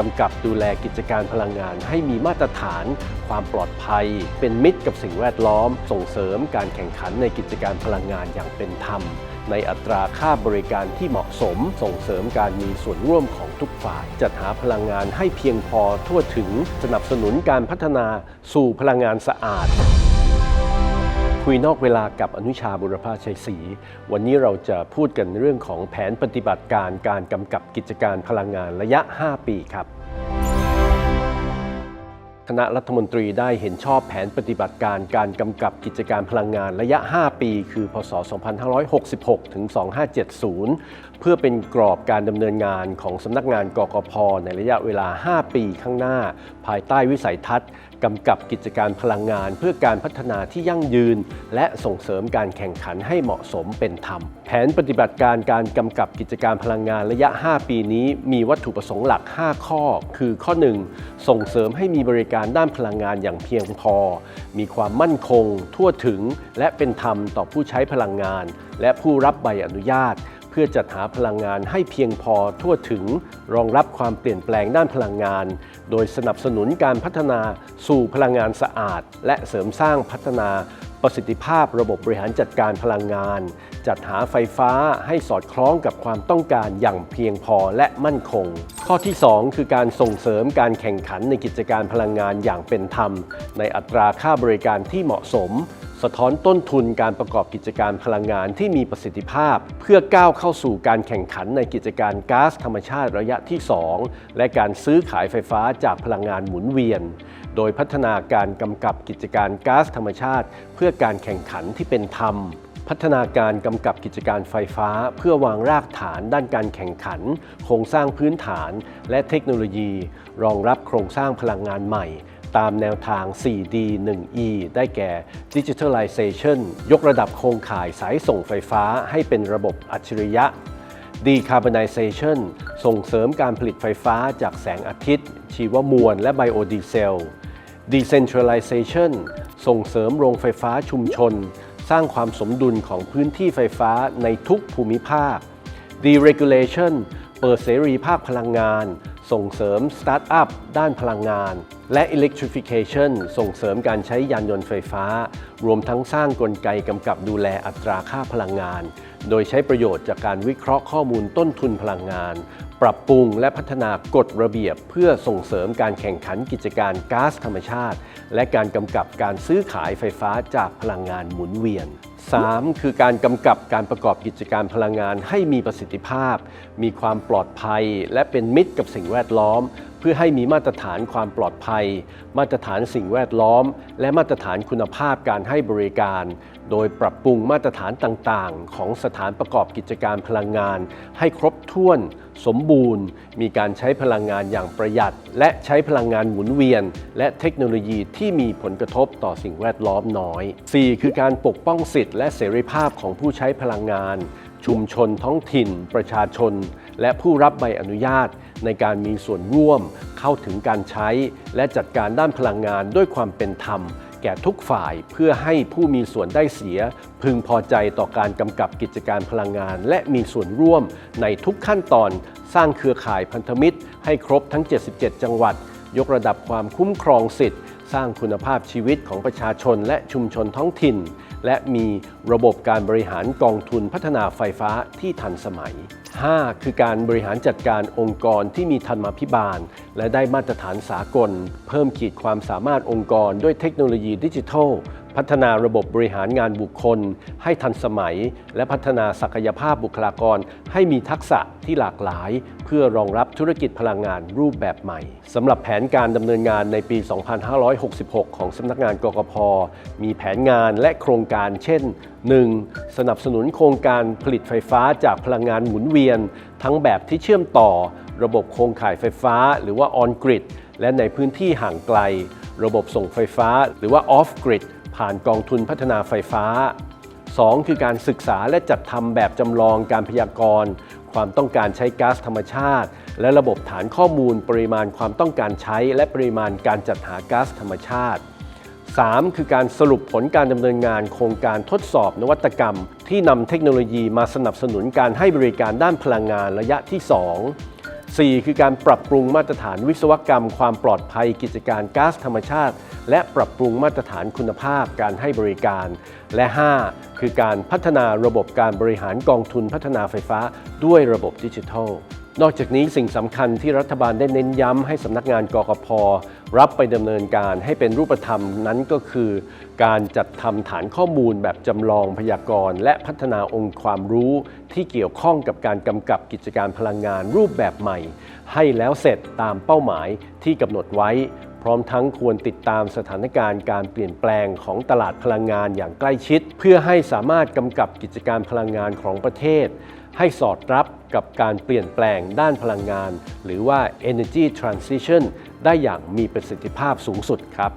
กำกับดูแลกิจการพลังงาน ให้มีมาตรฐาน ความปลอดภัย เป็นมิตรกับสิ่งแวดล้อม ส่งเสริมการแข่งขันในกิจการพลังงานอย่างเป็นธรรม ในอัตราค่าบริการที่เหมาะสม ส่งเสริมการมีส่วนร่วมของทุกฝ่าย จัดหาพลังงานให้เพียงพอทั่วถึง สนับสนุนการพัฒนาสู่พลังงานสะอาด คุยนอกเวลากับอนุชาบุรพาชัยศรี วันนี้เราจะพูดกันเรื่องของแผนปฏิบัติการการกำกับกิจการพลังงานระยะ 5 ปีครับ คณะรัฐมนตรีได้เห็นชอบแผนปฏิบัติการการกำกับกิจการพลังงานระยะ 5 ปี คือ พศ 2566 ถึง 2570 เพื่อเป็นกรอบการดำเนินงานของสำนักงานกกพ ในระยะเวลา 5 ปีข้างหน้า ภายใต้วิสัยทัศน์กำกับกิจการพลังงาน เพื่อการพัฒนาที่ยั่งยืน และส่งเสริมการแข่งขันให้เหมาะสมเป็นธรรม แผนปฏิบัติการการกำกับกิจการพลังงานระยะ 5 ปีนี้ มีวัตถุประสงค์หลัก 5 ข้อ คือข้อ 1 ส่งเสริมให้มีบริการด้านพลังงานอย่างเพียงพอ มีความมั่นคง ทั่วถึง และเป็นธรรมต่อผู้ใช้พลังงาน และผู้รับใบอนุญาต เพื่อจัดหาพลังงานให้เพียงพอทั่วถึง รองรับความเปลี่ยนแปลงด้านพลังงาน โดยสนับสนุนการพัฒนาสู่พลังงานสะอาด และเสริมสร้างพัฒนา ประสิทธิภาพระบบบริหารจัดการพลังงาน จัดหาไฟฟ้าให้สอดคล้องกับความต้องการอย่างเพียงพอและมั่นคง ข้อที่ 2 คือการส่งเสริมการแข่งขันในกิจการพลังงานอย่างเป็นธรรม ในอัตราค่าบริการที่เหมาะสม สะท้อนต้นทุนการประกอบกิจการพลังงานที่มีประสิทธิภาพ เพื่อก้าวเข้าสู่การแข่งขันในกิจการก๊าซธรรมชาติระยะที่ 2 และการซื้อขายไฟฟ้าจากพลังงานหมุนเวียน โดยพัฒนาการกำกับกิจการก๊าซธรรมชาติ เพื่อการแข่งขันที่เป็นธรรมพัฒนาการกำกับกิจการไฟฟ้า เพื่อวางรากฐานด้านการแข่งขัน โครงสร้างพื้นฐาน และเทคโนโลยี รองรับโครงสร้างพลังงานใหม่ ตามแนวทาง 4D 1E ได้แก่ Digitalization ยกระดับโครงข่ายสายส่งไฟฟ้าให้เป็นระบบอัจฉริยะ Decarbonization ส่งเสริมการผลิตไฟฟ้าจากแสงอาทิตย์ ชีวมวล และไบโอดีเซล Decentralization ส่งเสริมโรงไฟฟ้าชุมชน สร้างความสมดุลของพื้นที่ไฟฟ้าในทุกภูมิภาค Deregulation เปิดเสรีภาคพลังงาน ส่งเสริมสตาร์ทอัพด้านพลังงาน และ Electrification ส่งเสริมการใช้ยานยนต์ไฟฟ้า รวมทั้งสร้างกลไกกำกับดูแลอัตราค่าพลังงาน โดยใช้ประโยชน์จากการวิเคราะห์ข้อมูลต้นทุนพลังงาน ปรับปรุงและพัฒนากฎระเบียบ เพื่อส่งเสริมการแข่งขันกิจการก๊าซธรรมชาติ และการกำกับการซื้อขายไฟฟ้าจากพลังงานหมุนเวียน 3. คือการกำกับการประกอบกิจการพลังงานให้มีประสิทธิภาพ มีความปลอดภัย และเป็นมิตรกับสิ่งแวดล้อม เพื่อให้มีมาตรฐานความปลอดภัย มาตรฐานสิ่งแวดล้อม และมาตรฐานคุณภาพการให้บริการ โดยปรับปรุงมาตรฐานต่างๆ ของสถานประกอบกิจการพลังงาน ให้ครบถ้วน สมบูรณ์ มีการใช้พลังงานอย่างประหยัด และใช้พลังงานหมุนเวียน และเทคโนโลยีที่มีผลกระทบต่อสิ่งแวดล้อมน้อย 4. คือการปกป้องสิทธิและเสรีภาพของผู้ใช้พลังงาน ชุมชนท้องถิ่น ประชาชน และผู้รับใบอนุญาต ในการมีส่วนร่วมเข้าถึงการใช้ และจัดการด้านพลังงานด้วยความเป็นธรรม แก่ทุกฝ่ายเพื่อให้ผู้มีส่วนได้เสีย พึงพอใจต่อการกำกับกิจการพลังงาน และมีส่วนร่วมในทุกขั้นตอน สร้างเครือข่ายพันธมิตร ให้ครบทั้ง 77 จังหวัด ยกระดับความคุ้มครองสิทธิ์ สร้างคุณภาพชีวิตของประชาชนและชุมชนท้องถิ่น และมีระบบการบริหารกองทุนพัฒนาไฟฟ้าที่ทันสมัย 5. คือการบริหารจัดการองค์กรที่มีธรรมาภิบาล และได้มาตรฐานสากล เพิ่มขีดความสามารถองค์กรด้วยเทคโนโลยีดิจิทัล พัฒนาระบบบริหารงานบุคคล ให้ทันสมัย และพัฒนาศักยภาพบุคลากร ให้มีทักษะที่หลากหลาย เพื่อรองรับธุรกิจพลังงานรูปแบบใหม่สำหรับแผนการดำเนินงานในปี 2566 ของสำนักงานกกพ มีแผนงานและโครงการเช่น 1. สนับสนุนโครงการผลิตไฟฟ้าจากพลังงานหมุนเวียน ทั้งแบบที่เชื่อมต่อ ระบบโครงข่ายไฟฟ้า หรือว่า on grid และในพื้นที่ห่างไกล ระบบส่งไฟฟ้า หรือว่า off grid ผ่านกองทุนพัฒนาไฟฟ้า 2. คือการศึกษาและจัดทำแบบจำลองการพยากรณ์ ความต้องการใช้ก๊าซธรรมชาติ และระบบฐานข้อมูลปริมาณความต้องการใช้ และปริมาณการจัดหาก๊าซธรรมชาติ 3. คือการสรุปผลการดำเนินงานโครงการทดสอบนวัตกรรม ที่นำเทคโนโลยีมาสนับสนุนการให้บริการด้านพลังงานระยะที่ 2 4 คือการปรับปรุงมาตรฐานวิศวกรรม ความปลอดภัยกิจการก๊าซธรรมชาติ และปรับปรุงมาตรฐานคุณภาพการให้บริการ และ 5 คือการพัฒนาระบบการบริหารกองทุนพัฒนาไฟฟ้าด้วยระบบดิจิทัล นอกจากนี้สิ่งสำคัญที่รัฐบาลได้เน้นย้ำให้สำนักงานกกพรับไปดำเนินการให้เป็นรูปธรรมนั้นก็คือ การจัดทำฐานข้อมูลแบบจำลองพยากรณ์ และพัฒนาองค์ความรู้ที่เกี่ยวข้องกับการกำกับกิจการพลังงานรูปแบบใหม่ ให้แล้วเสร็จตามเป้าหมายที่กำหนดไว้ พร้อมทั้งควรติดตามสถานการณ์การเปลี่ยนแปลงของตลาดพลังงานอย่างใกล้ชิด เพื่อให้สามารถกำกับกิจการพลังงานของประเทศ ให้สอดรับกับการเปลี่ยนแปลงด้านพลังงาน หรือว่า energy transition ได้อย่างมีประสิทธิภาพสูงสุดครับ